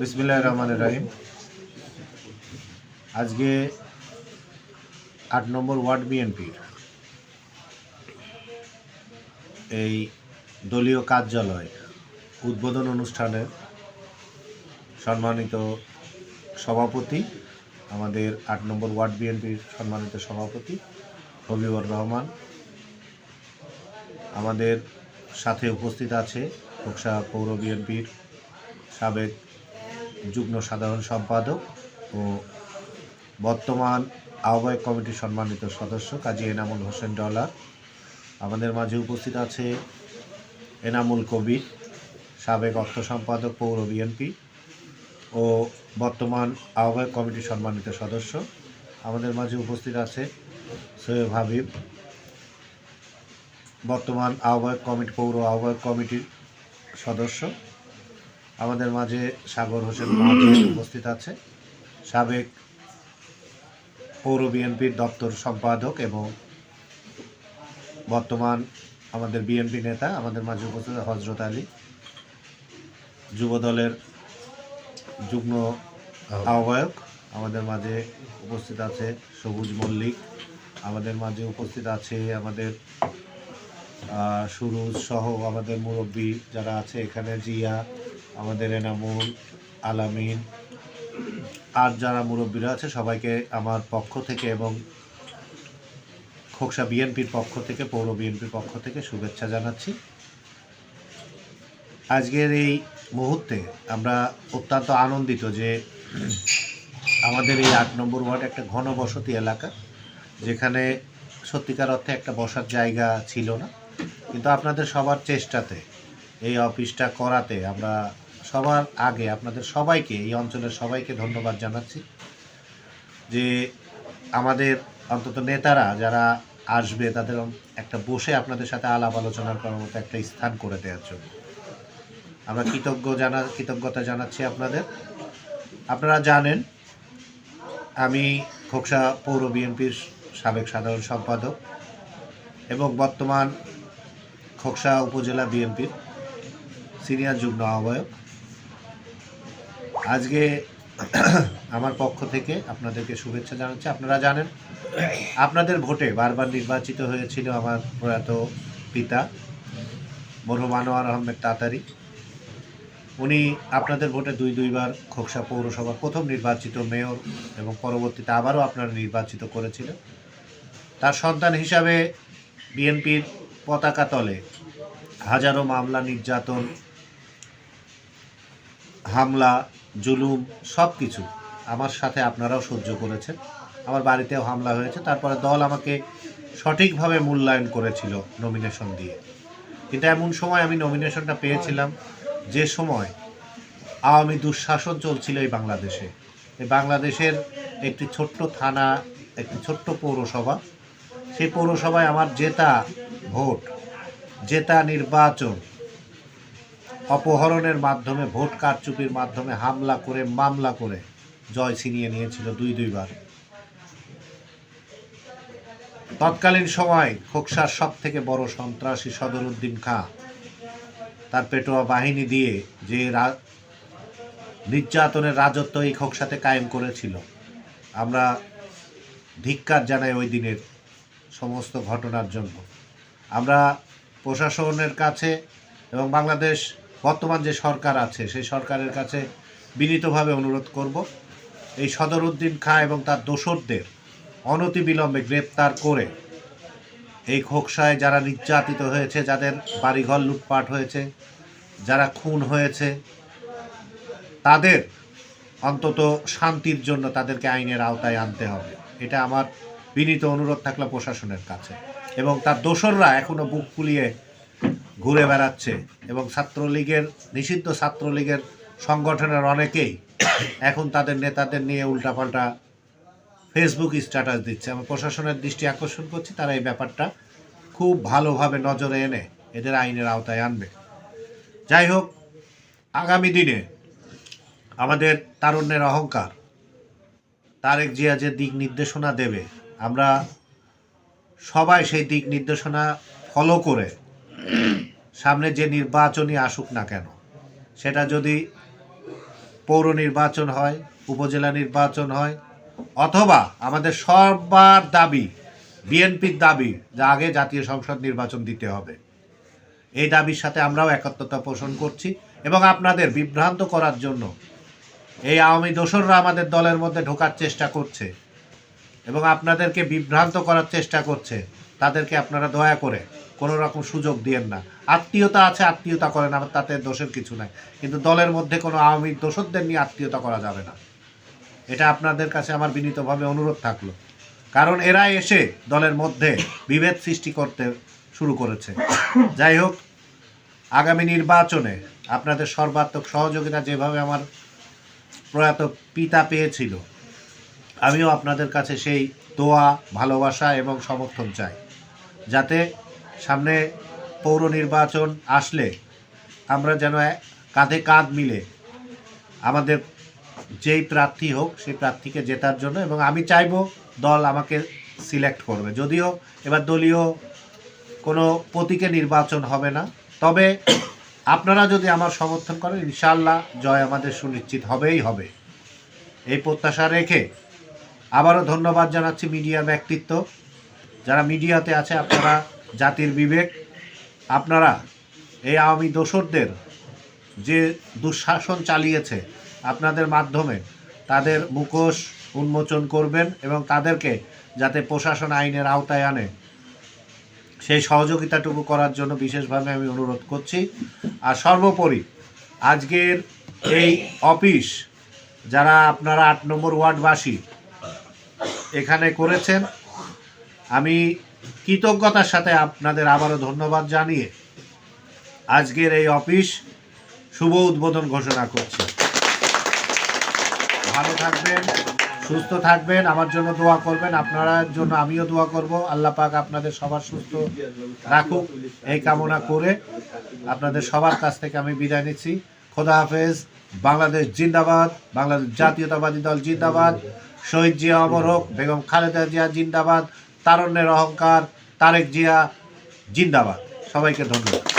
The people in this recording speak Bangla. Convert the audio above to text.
বিসমিল্লাহ রহমান রাহিম। আজকে আট নম্বর ওয়ার্ড বিএনপির এই দলীয় কার্যালয় উদ্বোধন অনুষ্ঠানে সম্মানিত সভাপতি, আমাদের আট নম্বর ওয়ার্ড বিএনপির সম্মানিত সভাপতি হবিবর রহমান, আমাদের সাথে উপস্থিত আছে খোকসা পৌর বিএনপির সাবেক যুগ্ম সাধারণ সম্পাদক ও বর্তমান আহ্বায়ক কমিটির সম্মানিত সদস্য কাজী এনামুল হোসেন ডলার। আমাদের মাঝে উপস্থিত আছে এনামুল কবির, সাবেক অর্থ সম্পাদক, পৌর বিএনপি ও বর্তমান আহ্বায়ক কমিটির সম্মানিত সদস্য। আমাদের মাঝে উপস্থিত আছে সৈয়দ হাবিব, বর্তমান আহ্বায়ক কমিটি, পৌর আহ্বায়ক কমিটির সদস্য। আমাদের মাঝে সাগর হোসেন উপস্থিত আছে। সাবেক পৌর বিএনপির দপ্তর সম্পাদক এবং বর্তমান আমাদের বিএনপি নেতা আমাদের মাঝে উপস্থিত হজরত আলী। যুব দলের যুগ্ম আহ্বায়ক আমাদের মাঝে উপস্থিত আছে সবুজ মল্লিক। আমাদের মাঝে উপস্থিত আছে আমাদের সুরুজ সহ আমাদের মুরব্বী যারা আছে এখানে জিয়া আমাদের এনামুল আলামিন। আর যারা মুরব্বীরা আছে, সবাইকে আমার পক্ষ থেকে এবং খোকসা বিএনপির পক্ষ থেকে, পৌর বিএনপির পক্ষ থেকে শুভেচ্ছা জানাচ্ছি। আজকের এই মুহূর্তে আমরা অত্যন্ত আনন্দিত যে আমাদের এই আট নম্বর ওয়ার্ড একটা ঘনবসতি এলাকা, যেখানে সত্যিকার অর্থে একটা বসার জায়গা ছিল না। কিন্তু আপনাদের সবার চেষ্টাতে, এই অফিসটা করাতে আমরা সবার আগে আপনাদের সবাইকে, এই অঞ্চলের সবাইকে ধন্যবাদ জানাচ্ছি যে আমাদের অন্তত নেতারা যারা আসবে, তাদের একটা বসে আপনাদের সাথে আলাপ আলোচনা করার মতো একটা স্থান করে দেওয়ার জন্য। আমরা কৃতজ্ঞ জানা কৃতজ্ঞতা জানাচ্ছি আপনাদের। আপনারা জানেন, আমি খোকসা পৌর বিএনপির সাবেক সাধারণ সম্পাদক এবং বর্তমান খোকসা উপজেলা বিএনপির সিনিয়র যুগ্ম আহ্বায়ক। আজকে আমার পক্ষ থেকে আপনাদেরকে শুভেচ্ছা জানাচ্ছি। আপনারা জানেন, আপনাদের ভোটে বারবার নির্বাচিত হয়েছিল আমার প্রয়াত পিতা, মরহুম আনোয়ার আহমেদ তাতারি। উনি আপনাদের ভোটে দুই দুইবার খোকসা পৌরসভার প্রথম নির্বাচিত মেয়র এবং পরবর্তীতে আবারও আপনারা নির্বাচিত করেছিল তার সন্তান হিসাবে বিএনপির পতাকা তলে হাজারো মামলা, নির্যাতন, হামলা জুলুম সব কিছু আমার সাথে আপনারাও সহ্য করেছেন। আমার বাড়িতেও হামলা হয়েছে, তারপরে দল আমাকে সঠিকভাবে মূল্যায়ন করেছিল নমিনেশন দিয়ে। কিন্তু এমন সময় আমি নমিনেশনটা পেয়েছিলাম, যে সময় আওয়ামী দুঃশাসন চলছিল এই বাংলাদেশে। এই বাংলাদেশের একটি ছোট্ট থানা, একটি ছোট্ট পৌরসভা, সেই পৌরসভায় আমার জেতা ভোট, জেতা নির্বাচন অপহরণের মাধ্যমে, ভোট কারচুপির মাধ্যমে হামলা করে, মামলা করে জয় ছিনিয়ে নিয়েছিল দুই দুইবার। তৎকালীন সময় খোকসার সব থেকে বড় সন্ত্রাসী সদরুদ্দিন খাঁ তার পেটোয়া বাহিনী দিয়ে যে নির্যাতনের রাজত্ব এই খোকসাতে কায়েম করেছিল। আমরা ধিক্কার জানাই ওই দিনের সমস্ত ঘটনার জন্য। আমরা প্রশাসনের কাছে এবং বাংলাদেশ বর্তমান যে সরকার আছে, সেই সরকারের কাছে বিনীতভাবে অনুরোধ করব, এই সদরুদ্দিন খাঁ এবং তার দোসরদের অনতিবিলম্বে গ্রেপ্তার করে এই খোকসায় যারা নির্যাতিত হয়েছে, যাদের বাড়িঘর লুটপাট হয়েছে, যারা খুন হয়েছে, তাদের অন্তত শান্তির জন্য তাদেরকে আইনের আওতায় আনতে হবে। এটা আমার বিনীত অনুরোধ থাকল প্রশাসনের কাছে। এবং তার দোসররা এখনও বুক ফুলিয়ে ঘুরে বেড়াচ্ছে এবং ছাত্রলীগের, নিষিদ্ধ ছাত্রলীগের সংগঠনের অনেকেই এখন তাদের নেতাদের নিয়ে উল্টাপাল্টা ফেসবুক স্ট্যাটাস দিচ্ছে। আমি প্রশাসনের দৃষ্টি আকর্ষণ করছি, তারা এই ব্যাপারটা খুব ভালোভাবে নজরে এনে এদের আইনের আওতায় আনবে। যাই হোক, আগামী দিনে আমাদের তারুণ্যের অহংকার, তারেক জিয়া যে দিক নির্দেশনা দেবে, আমরা সবাই সেই দিক নির্দেশনা ফলো করে সামনে যে নির্বাচনই আসুক না কেন, সেটা যদি পৌর নির্বাচন হয়, উপজেলা নির্বাচন হয়, অথবা আমাদের সবার দাবি, বিএনপির দাবি যে আগে জাতীয় সংসদ নির্বাচন দিতে হবে, এই দাবির সাথে আমরাও একাত্মতা পোষণ করছি এবং আপনাদের বিভ্রান্ত করার জন্য এই আওয়ামী দোসররা আমাদের দলের মধ্যে ঢোকার চেষ্টা করছে এবং আপনাদেরকে বিভ্রান্ত করার চেষ্টা করছে, তাদেরকে আপনারা দয়া করে কোনো রকম সুযোগ দিয়েন না। আত্মীয়তা আছে, আত্মীয়তা করেন আমার তাতে দোষের কিছু নাই। কিন্তু দলের মধ্যে কোনো আওয়ামী দোষরদের নিয়ে আত্মীয়তা করা যাবে না। এটা আপনাদের কাছে আমার বিনীতভাবে অনুরোধ থাকল। কারণ এরা এসে দলের মধ্যে বিভেদ সৃষ্টি করতে শুরু করেছে। যাই হোক, আগামী নির্বাচনে আপনাদের সর্বাত্মক সহযোগিতা যেভাবে আমার প্রয়াত পিতা পেয়েছিল, আমিও আপনাদের কাছে সেই দোয়া, ভালোবাসা এবং সমর্থন চাই। যাতে সামনে পৌর নির্বাচন আসলে আমরা যেন কাঁধে কাঁধ মিলে আমাদের যেই প্রার্থী হোক, সেই প্রার্থীকে জেতার জন্য এবং আমি চাইব দল আমাকে সিলেক্ট করবে। যদিও এবার দলীয় কোনো প্রতীকে নির্বাচন হবে না, তবে আপনারা যদি আমার সমর্থন করেন ইনশাল্লাহ জয় আমাদের সুনিশ্চিত হবেই হবে। এই প্রত্যাশা রেখে আবারও ধন্যবাদ জানাচ্ছি মিডিয়ার ব্যক্তিত্ব। যারা মিডিয়াতে আছে, আপনারা জাতির বিবেক। আপনারা, এই আওয়ামী দোসরদের যে দুঃশাসন চালিয়েছে আপনাদের মাধ্যমে, তাদের মুখোশ উন্মোচন করবেন এবং তাদেরকে যাতে প্রশাসন আইনের আওতায় আনে। সেই সহযোগিতাটুকু করার জন্য বিশেষভাবে আমি অনুরোধ করছি। আর সর্বোপরি, আজকের এই অফিস, যারা আপনারা আট নম্বর ওয়ার্ডবাসী, এখানে করেছেন, আমি কৃতজ্ঞতার সাথে আপনাদের আবারও ধন্যবাদ জানিয়ে আজকের এই অফিস শুভ উদ্বোধন ঘোষণা করছি। ভালো থাকবেন, সুস্থ থাকবেন, আমার জন্য দোয়া করবেন, আপনার জন্য আমিও দোয়া করব। আল্লাহ পাক আপনাদের সবার সুস্থ রাখুক, এই কামনা করে আপনাদের সবার কাছ থেকে আমি বিদায় নিচ্ছি। খোদা হাফেজ, বাংলাদেশ জিন্দাবাদ, বাংলাদেশ জাতীয়তাবাদী দল জিন্দাবাদ, শহীদ জিয়া অমর হোক, বেগম খালেদা জিয়া জিন্দাবাদ তারণ্যের অহংকার তারেক জিয়া জিন্দাবাদ। সবাইকে ধন্যবাদ।